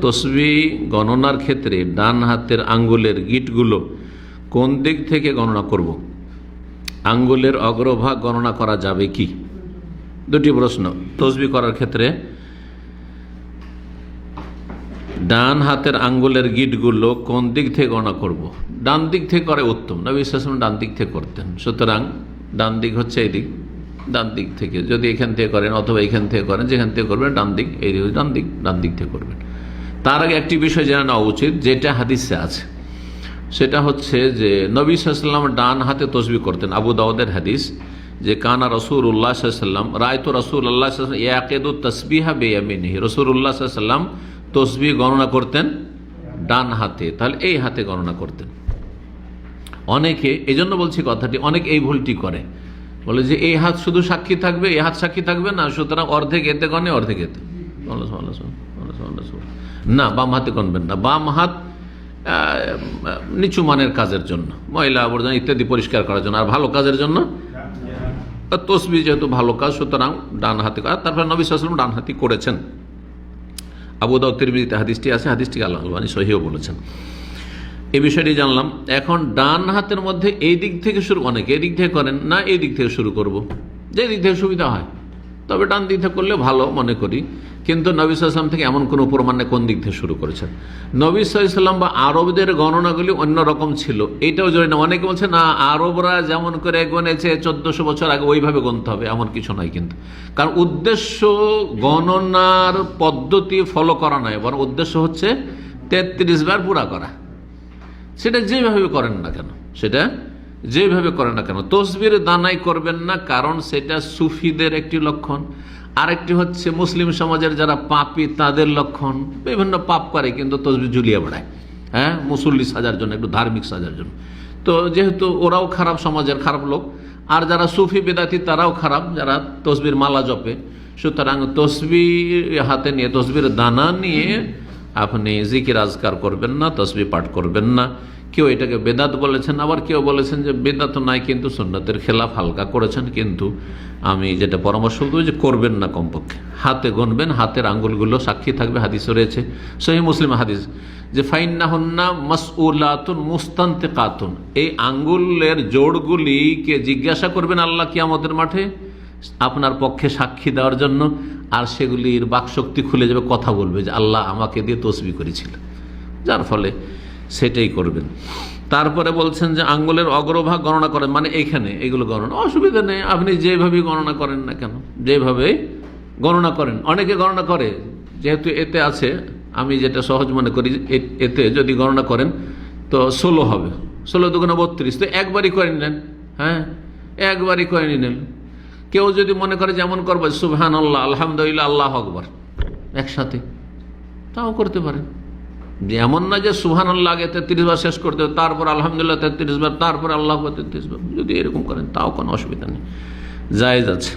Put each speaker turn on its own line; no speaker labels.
তসবি গণনার ক্ষেত্রে ডান হাতের আঙ্গুলের গিটগুলো কোন দিক থেকে গণনা করব। আঙ্গুলের অগ্রভাগ গণনা করা যাবে কি? দুটি প্রশ্ন। তসবি করার ক্ষেত্রে ডান হাতের আঙ্গুলের গিটগুলো কোন দিক থেকে গণনা করব। ডান দিক থেকে করে উত্তম। না ইসলাম ডান দিক থেকে করতেন। সুতরাং ডান দিক হচ্ছে এই দিক, ডান দিক থেকে। যদি এখান থেকে করেন অথবা এখান থেকে করেন, যেখান থেকে করবেন ডান দিক, এই দিক ডান দিক ডান দিক থেকে করবেন। তার আগে একটি বিষয় জেনে নেওয়া উচিত, যেটা হাদিসে আছে। সেটা হচ্ছে যে, নবী সাল্লাম ডান হাতে তসবি করতেন। আবু দাউদের হাদিস যে, কানা রসুল উল্লাহ সাল্লাম রায় তো রসুল আল্লাহ ইয়াকেদু তসবিহা বেয়ামিনহি। রসুল উল্লাহ সাল্লাম তসবি গণনা করতেন ডান হাতে। তাহলে এই হাতে গণনা করতেন। অনেকে এই জন্য বলছি কথাটি, অনেক এই ভুলটি করে। বলে যে, এই হাত শুধু সাক্ষী থাকবে, এই হাত সাক্ষী থাকবে না, সুতরাং অর্ধেক এতে গণে, অর্ধেক এতে। না, বাম হাতে গণবেন না। বাম হাত নিচু মানের কাজের জন্য। ময়লা আবর্জনা ইত্যাদি পরিষ্কার করার জন্য। আর ভালো কাজের জন্য? তসবি যেহেতু ভালো কাজ, সুতরাং ডান হাতে করা। তারপর নবী সাল্লাম ডান হাতি করেছেন। আবু দাউদ, তিরমিজিতে হাদিসটি আছে হাদিসটি আল্লাহ আলবানী সহিও বলেছেন। এই বিষয়টি জানলাম, এখন ডান হাতের মধ্যে এই দিক থেকে শুরু, অনেকে এই দিক থেকে করেন না, এই দিক থেকে শুরু করব। যে দিক থেকে সুবিধা হয়। তবে ডান দিক থেকে করলে ভালো মনে করি। কিন্তু নবী সাল্লাম থেকে এমন কোনো প্রমাণ নেই, কোন দিক থেকে শুরু করেছেন নবী সাল্লাম বা আরবদের গণনাগুলি অন্যরকম ছিল। এটাও জড়ি না, অনেকে বলছে, না, আরবরা যেমন করে গণেছে, চোদ্দশো বছর আগে ওইভাবে গণতে হবে। এমন কিছু নয় কিন্তু। কারণ উদ্দেশ্য গণনার পদ্ধতি ফলো করা নয়, বরং উদ্দেশ্য হচ্ছে তেত্রিশ বার পুরা করা। সেটা যেভাবে করেন না কেন, সেটা যেভাবে করেন না কেন? তসবির দানাই করবেন না, কারণ সেটা সুফিদের একটি লক্ষণ। আরেকটি হচ্ছে মুসলিম সমাজের যারা পাপি, তাদের লক্ষণ। বিভিন্ন পাপ করে, কিন্তু তসবির ঝুলিয়ে বেড়ায়। হ্যাঁ? মুসল্লি সাজার জন্য, একটু ধার্মিক সাজার জন্য। তো যেহেতু ওরাও খারাপ সমাজের খারাপ লোক, আর যারা সুফি বেদাতি, তারাও খারাপ, যারা তসবির মালা জপে। সুতরাং তসবির হাতে নিয়ে, তসবির দানা নিয়ে আপনি জিকির আজকার করবেন না, তসবি পাঠ করবেন না। কেউ এটাকে বেদাত বলেছেন, আবার কেউ বলেছেন যে বেদাত নাই কিন্তু সুন্নতের খেলাফ হালকা করেছেন, কিন্তু আমি যেটা পরামর্শ দেবো যে করবেন না কমপক্ষে। হাতে গণবেন হাতের আঙ্গুলগুলো সাক্ষী থাকবে, হাদিস রয়েছে। সহি মুসলিম হাদিস, যে ফাইন্না হন্না মাসউলাতুন মুস্তান্তে কাতুন এই আঙ্গুলের জোড়গুলিকে জিজ্ঞাসা করবেন আল্লাহ কি আমাদের মাঠে আপনার পক্ষে সাক্ষী দেওয়ার জন্য আর সেগুলির বাকশক্তি খুলে যাবে, কথা বলবে যে আল্লাহ আমাকে দিয়ে তসবি করেছিল। যার ফলে সেটাই করবেন। তারপরে বলছেন যে আঙ্গুলের অগ্রভাগ গণনা করেন মানে এইখানে এগুলো গণনা। অসুবিধা নেই, আপনি যেভাবে গণনা করেন না কেন যেভাবে গণনা করেন। অনেকে গণনা করে, যেহেতু এতে আছে, আমি যেটা সহজ মনে করি এতে যদি গণনা করেন, তো ষোলো হবে। ষোলো দুগুণে বত্রিশ, তো একবারই করে নিলেন হ্যাঁ? একবারই করে নিলেন। কেউ যদি মনে করে যেমন করবে সুবহান আল্লাহ আলহামদুলিল্লাহ, আল্লাহ আকবর, একসাথে। তাও করতে পারে যে এমন না যে সুহান আল্লাহ আগে তেত্রিশ বার শেষ করতে হবে, তারপর আলহামদুলিল্লাহ তেত্রিশ বার, তারপর আল্লাহ তেত্রিশ বার। যদি এরকম করেন, তাও কোনো অসুবিধা নেই। জায়েজ আছে।